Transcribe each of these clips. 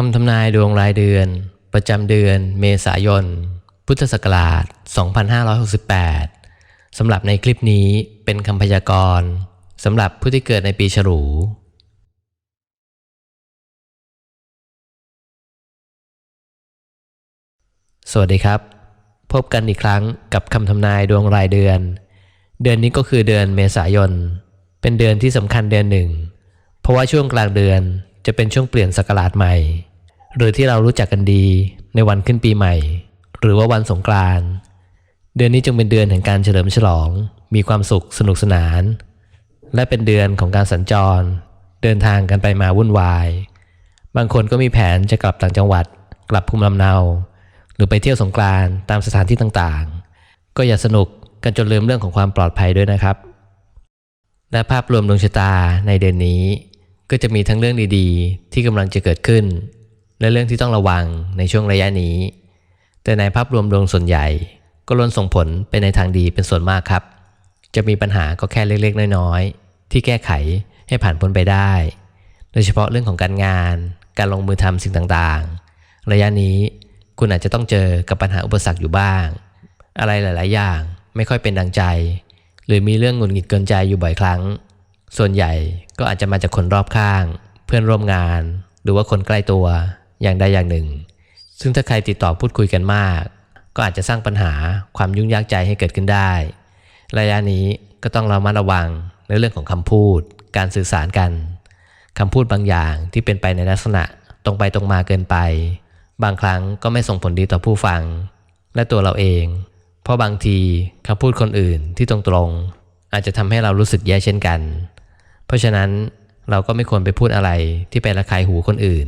คำทำนายดวงรายเดือน ประจำเดือน เมษายน พุทธศักราช 2568 สำหรับในคลิปนี้เป็นคำพยากรณ์สำหรับผู้ที่เกิดในปีฉลู สวัสดีครับ พบกันอีกครั้งกับคำทำนายดวงรายเดือน เดือนนี้ก็คือเดือนเมษายน เป็นเดือนที่สำคัญเดือนหนึ่ง เพราะว่าช่วงกลางเดือน จะเป็นช่วงเปลี่ยนศักราชใหม่ หรือที่เรารู้จักกันดีในวันขึ้นปีใหม่ หรือว่าวันสงกรานต์เดือนนี้จึงเป็นเดือนแห่งการเฉลิมฉลอง มีความสุขสนุกสนาน และเป็นเดือนของการสัญจร เดินทางกันไปมาวุ่นวาย บางคนก็มีแผนจะกลับต่างจังหวัด กลับภูมิลำเนา หรือไปเที่ยวสงกรานต์ตามสถานที่ต่างๆ ก็อย่าสนุกกันจนลืมเรื่องของความปลอดภัยด้วยนะครับ และภาพรวมดวงชะตาในเดือนนี้ ก็จะมีทั้งเรื่องดีๆ ที่กำลังจะเกิดขึ้น และเรื่องที่ต้องระวังในช่วงระยะนี้ แต่ในภาพรวมดวงส่วนใหญ่ ก็ล้วนส่งผลไปในทางดีเป็นส่วนมากครับ จะมีปัญหาก็แค่เล็กๆ น้อยๆ ที่แก้ไขให้ผ่านพ้นไปได้ โดยเฉพาะเรื่องของการงาน การลงมือทำสิ่งต่างๆ ระยะนี้คุณอาจจะต้องเจอกับปัญหาอุปสรรคอยู่บ้าง อะไรหลาย ๆ อย่างไม่ค่อยเป็นดังใจ หรือมีเรื่องหงุดหงิดเกินใจอยู่บ่อยครั้ง ส่วนใหญ่ก็อาจจะมาจากคนรอบข้าง เพื่อนร่วมงาน หรือว่าคนใกล้ตัวอย่างใดอย่างหนึ่ง ซึ่งถ้าใครติดต่อพูดคุยกันมาก ก็อาจจะสร้างปัญหาความยุ่งยากใจให้เกิดขึ้นได้ ระยะนี้ก็ต้องเรามาระวังในเรื่องของคำพูด การสื่อสารกันคำพูดบางอย่างที่เป็นไปในลักษณะตรงไปตรงมาเกินไป บางครั้งก็ไม่ส่งผลดีต่อผู้ฟัง และตัวเราเอง เพราะบางทีคำพูดคนอื่นที่ตรงๆ อาจจะทำให้เรารู้สึกแย่เช่นกัน เพราะฉะนั้นเราก็ไม่ควรไปพูดอะไรที่ไประคายหูคนอื่น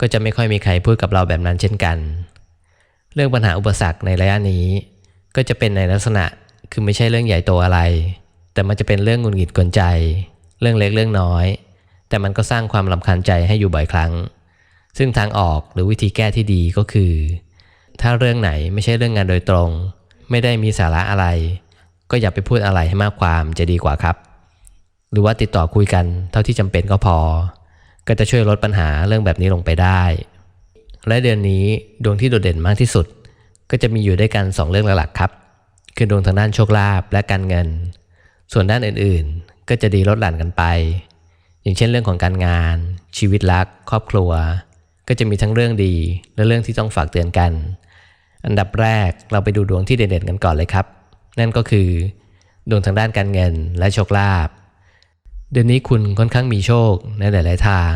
ก็จะไม่ค่อยมีใครพูดกับเราแบบนั้นเช่นกัน เรื่องปัญหาอุปสรรคในระยะนี้ ก็จะเป็นในลักษณะคือไม่ใช่เรื่องใหญ่โตอะไร แต่มันจะเป็นเรื่องงุดหงิดกวนใจ เรื่องเล็กเรื่องน้อย แต่มันก็สร้างความลำคาญใจให้อยู่บ่อยครั้ง ซึ่งทางออกหรือวิธีแก้ที่ดีก็คือ ถ้าเรื่องไหนไม่ใช่เรื่องงานโดยตรง ไม่ได้มีสาระอะไร ก็อย่าไปพูดอะไรให้มากความจะดีกว่าครับ หรือว่าติดต่อคุยกันเท่าที่จำเป็นก็พอ ก็จะช่วยลดปัญหาเรื่องแบบนี้ลงไปได้ และเดือนนี้ดวงที่โดดเด่นมากที่สุด ก็จะมีอยู่ด้วยกัน 2 เรื่องหลักๆครับ คือดวงทางด้านโชคลาภและการเงิน ส่วนด้านอื่นๆ ก็จะดีลดหลั่นกันไป อย่างเช่นเรื่องของการงาน ชีวิตรัก ครอบครัว ก็จะมีทั้งเรื่องดีและเรื่องที่ต้องฝากเตือนกัน อันดับแรกเราไปดูดวงที่เด่นๆกันก่อนเลยครับ นั่นก็คือ ดวงทางด้านการเงินและโชคลาภ เดือนนี้คุณค่อนข้างมีโชคในหลายๆทาง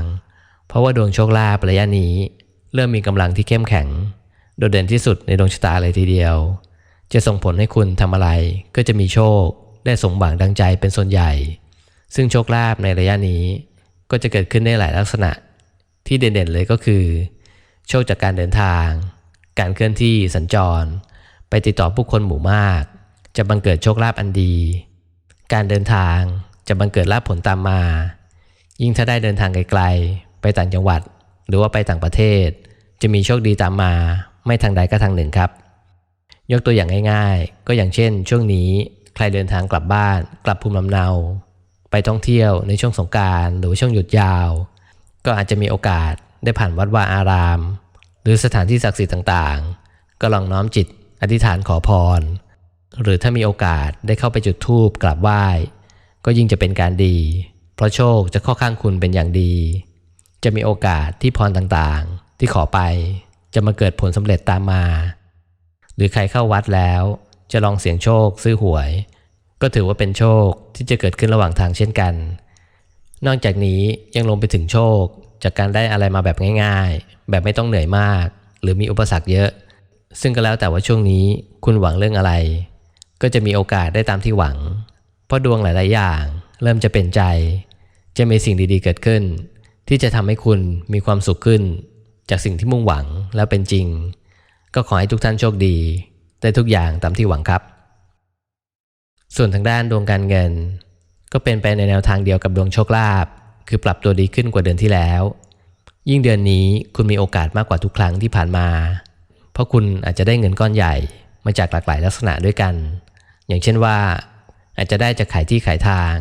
เพราะว่าดวงโชคลาภระยะนี้ เริ่มมีกำลังที่เข้มแข็ง โดดเด่นที่สุดในดวงชะตาเลยทีเดียว จะส่งผลให้คุณทำอะไรก็จะมีโชคได้สมหวังดังใจเป็นส่วนใหญ่ ซึ่งโชคลาภในระยะนี้ ก็จะเกิดขึ้นได้หลายลักษณะ ที่เด่นๆเลยก็คือ โชคจากการเดินทาง การเคลื่อนที่สัญจร ไปติดต่อผู้คนหมู่มาก จะบังเกิดโชคลาภอันดี การเดินทาง จะบังเกิดลาภผลตามมา ยิ่งถ้าได้เดินทางไกลๆ ไปต่างจังหวัด หรือว่าไปต่างประเทศ จะมีโชคดีตามมา ไม่ทางใดก็ทางหนึ่งครับ ยกตัวอย่างง่ายๆ ก็อย่างเช่น ช่วงนี้ใครเดินทางกลับบ้าน กลับภูมิลำเนา ไปท่องเที่ยวในช่วงสงการหรือช่วงหยุดยาว ก็อาจจะมีโอกาสได้ผ่านวัดวาอาราม หรือสถานที่ศักดิ์สิทธิ์ต่างๆ ก็ลองน้อมจิตอธิษฐานขอพร หรือถ้ามีโอกาสได้เข้าไปจุดธูปกราบไหว้ ก็ยิ่งจะเป็นการดี เพราะโชคจะเข้าข้างคุณเป็นอย่างดี จะมีโอกาสที่พรต่างๆ ที่ขอไปจะมาเกิดผลสำเร็จตามมา หรือใครเข้าวัดแล้ว จะลองเสี่ยงโชคซื้อหวย ก็ถือว่าเป็นโชคที่จะเกิดขึ้นระหว่างทางเช่นกัน นอกจากนี้ยังลงไปถึงโชค จากการได้อะไรมาแบบง่าย ๆ แบบไม่ต้องเหนื่อยมาก หรือมีอุปสรรคเยอะ ซึ่งก็แล้วแต่ว่าช่วงนี้คุณหวังเรื่องอะไร ก็จะมีโอกาสได้ตามที่หวัง ราะดวงหลาย ๆ อย่าง เริ่มจะเป็นใจ จะมีสิ่งดี ๆ เกิดขึ้น ที่จะทำให้คุณมีความสุขขึ้น จากสิ่งที่มุ่งหวังแล้วเป็นจริง ก็ขอให้ทุกท่านโชคดี ได้ทุกอย่างตามที่หวังครับ ส่วนทางด้านดวงการเงิน ก็เป็นไปในแนวทางเดียวกับดวงโชคลาภคือปรับตัวดีขึ้นกว่าเดือนที่แล้ว ยิ่งเดือนนี้คุณมีโอกาสมากกว่าทุกครั้งที่ผ่านมา เพราะคุณอาจจะได้เงินก้อนใหญ่มาจากหลากหลายลักษณะด้วยกัน อย่างเช่นว่า อาจจะได้จากขายที่ขายทาง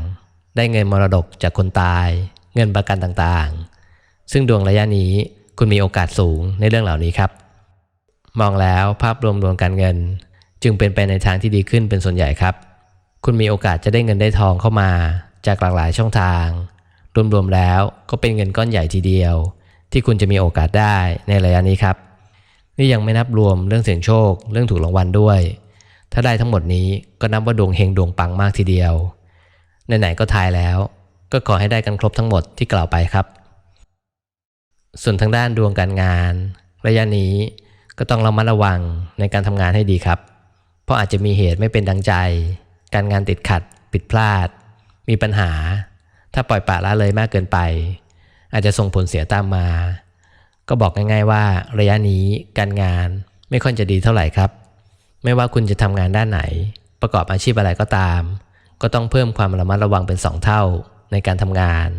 ได้เงินมรดกจากคนตาย เงินประกันต่างๆ ซึ่งดวงระยะนี้คุณมีโอกาสสูงในเรื่องเหล่านี้ครับ มองแล้วภาพรวมดวงการเงิน จึงเป็นไปในทางที่ดีขึ้นเป็นส่วนใหญ่ครับ คุณมีโอกาสจะได้เงินได้ทองเข้ามาจากหลากหลายช่องทาง รวมๆแล้วก็เป็นเงินก้อนใหญ่ทีเดียว ที่คุณจะมีโอกาสได้ในระยะนี้ครับ นี่ยังไม่นับรวมเรื่องเสี่ยงโชค เรื่องถูกรางวัลด้วย ถ้าได้ทั้งหมดนี้ก็นับว่าดวงเฮงดวงปังมากทีเดียว ไหนๆก็ทายแล้ว ก็ขอให้ได้กันครบทั้งหมดที่กล่าวไปครับ ส่วนทางด้านดวงการงาน ระยะนี้ก็ต้องระมัดระวังในการทำงานให้ดีครับ เพราะอาจจะมีเหตุไม่เป็นดังใจ การงานติดขัด ผิดพลาด มีปัญหา ถ้าปล่อยปละละเลยมากเกินไป อาจจะส่งผลเสียตามมา ก็บอกง่ายๆว่า ระยะนี้การงานไม่ค่อยจะดีเท่าไหร่ครับ ไม่ว่าคุณจะทำงานด้านไหน ประกอบอาชีพอะไรก็ตาม ก็ต้องเพิ่มความระมัดระวังเป็น 2 เท่าในการทำงาน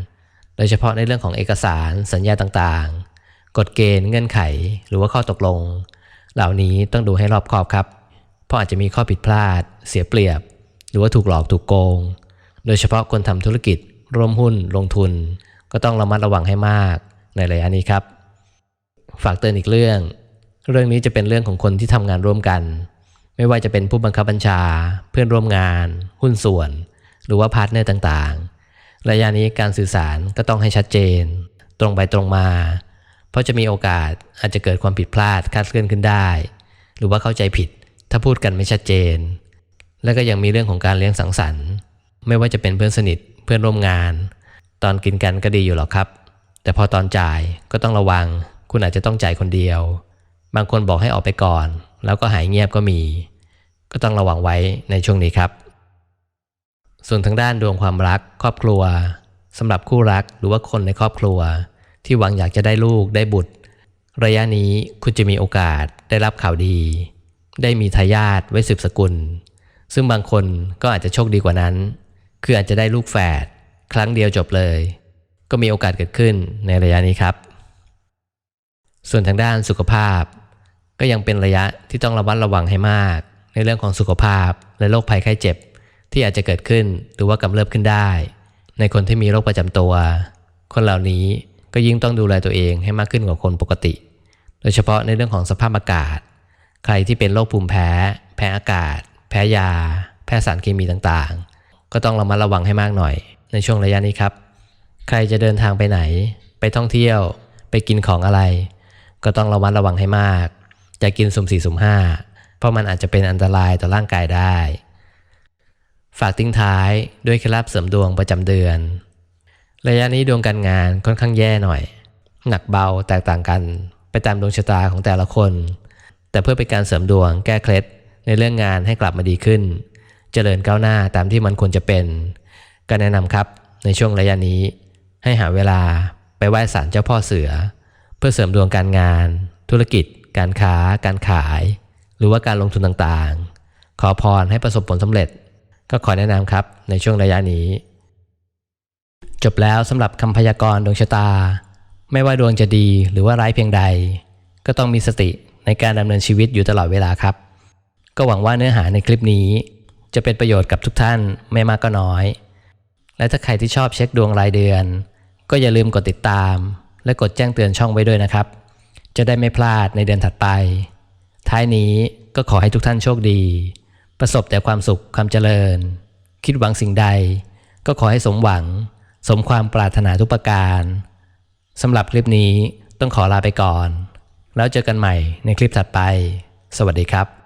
โดยเฉพาะในเรื่องของเอกสารสัญญาต่างๆ กฎเกณฑ์เงื่อนไขหรือว่าข้อตกลง เหล่านี้ต้องดูให้รอบคอบครับ เพราะอาจจะมีข้อผิดพลาด เสียเปรียบ หรือว่าถูกหลอกถูกโกง โดยเฉพาะคนทำธุรกิจ ร่วมหุ้น ลงทุน ก็ต้องระมัดระวังให้มากในระยะนี้ครับ ฝากเตือนอีกเรื่อง เรื่องนี้จะเป็นเรื่องของคนที่ทำงานร่วมกัน ไม่ว่าจะเป็นผู้บังคับบัญชา เพื่อนร่วมงาน หุ้นส่วน หรือว่าพาร์ทเนอร์ต่างๆ ระยะนี้การสื่อสารก็ต้องให้ชัดเจน ตรงไปตรงมา เพราะจะมีโอกาสอาจจะเกิดความผิดพลาดคาดเคลื่อนขึ้นได้ หรือว่าเข้าใจผิด ถ้าพูดกันไม่ชัดเจน แล้วก็ยังมีเรื่องของการเลี้ยงสังสรรค์ ไม่ว่าจะเป็นเพื่อนสนิทเพื่อนร่วมงาน ตอนกินกันก็ดีอยู่หรอกครับ แต่พอตอนจ่ายก็ต้องระวัง คุณอาจจะต้องจ่ายคนเดียว บางคนบอกให้ออกไปก่อน แล้วก็หายเงียบก็มี ก็ต้องระวังไว้ในช่วงนี้ครับ ส่วนทางด้านดวงความรัก ครอบครัวสำหรับคู่รักหรือว่าคนในครอบครัว ที่หวังอยากจะได้ลูกได้บุตร ระยะนี้คุณจะมีโอกาสได้รับข่าวดี ได้มีทายาทไว้สืบสกุล ซึ่งบางคนก็อาจจะโชคดีกว่านั้น คืออาจจะได้ลูกแฝดครั้งเดียวจบเลย ก็มีโอกาสเกิดขึ้นในระยะนี้ครับ ส่วนทางด้านสุขภาพ ก็ยังเป็นระยะที่ต้องระมัดระวังให้มาก ในเรื่องของสุขภาพและโรคภัยไข้เจ็บ ที่อาจจะเกิดขึ้นหรือว่ากำเริบขึ้นได้ ในคนที่มีโรคประจำตัว คนเหล่านี้ก็ยิ่งต้องดูแลตัวเองให้มากขึ้นกว่าคนปกติ โดยเฉพาะในเรื่องของสภาพอากาศ ใครที่เป็นโรคภูมิแพ้ แพ้อากาศ แพ้ยา แพ้สารเคมีต่างๆ ก็ต้องระมัดระวังให้มากหน่อย ในช่วงระยะนี้ครับ ใครจะเดินทางไปไหน ไปท่องเที่ยว ไปกินของอะไร ก็ต้องระมัดระวังให้มาก อย่ากินสุ่มสี่สุ่มห้าเพราะมันอาจจะเป็นอันตรายต่อร่างกายได้ ฝากทิ้งท้ายด้วยเคล็ดลับเสริมดวงประจำเดือน ระยะนี้ดวงการงานค่อนข้างแย่หน่อย หนักเบาแตกต่างกันไปตามดวงชะตาของแต่ละคน แต่เพื่อเป็นการเสริมดวงแก้เคล็ดในเรื่องงานให้กลับมาดีขึ้น เจริญก้าวหน้าตามที่มันควรจะเป็น ก็แนะนำครับในช่วงระยะนี้ ให้หาเวลาไปไหว้ศาลเจ้าพ่อเสือ เพื่อเสริมดวงการงาน ธุรกิจ การค้า การขาย หรือว่าการลงทุนต่างๆ ขอพรให้ประสบผลสำเร็จ ก็ขอแนะนำครับในช่วงระยะนี้ จบแล้วสำหรับคำพยากรณ์ดวงชะตา ไม่ว่าดวงจะดีหรือว่าร้ายเพียงใด ก็ต้องมีสติในการดำเนินชีวิตอยู่ตลอดเวลาครับ ก็หวังว่าเนื้อหาในคลิปนี้ จะเป็นประโยชน์กับทุกท่านไม่มากก็น้อย และถ้าใครที่ชอบเช็คดวงรายเดือน ก็อย่าลืมกดติดตาม และกดแจ้งเตือนช่องไว้ด้วยนะครับ จะได้ไม่พลาดในเดือนถัดไป ท้ายนี้ก็ขอให้ทุกท่านโชคดี ประสบแต่ความสุขความเจริญ คิดหวังสิ่งใด ก็ขอให้สมหวัง สมความปรารถนาทุกประการสำหรับคลิปนี้ต้องขอลาไปก่อน แล้วเจอกันใหม่ในคลิปถัดไป สวัสดีครับ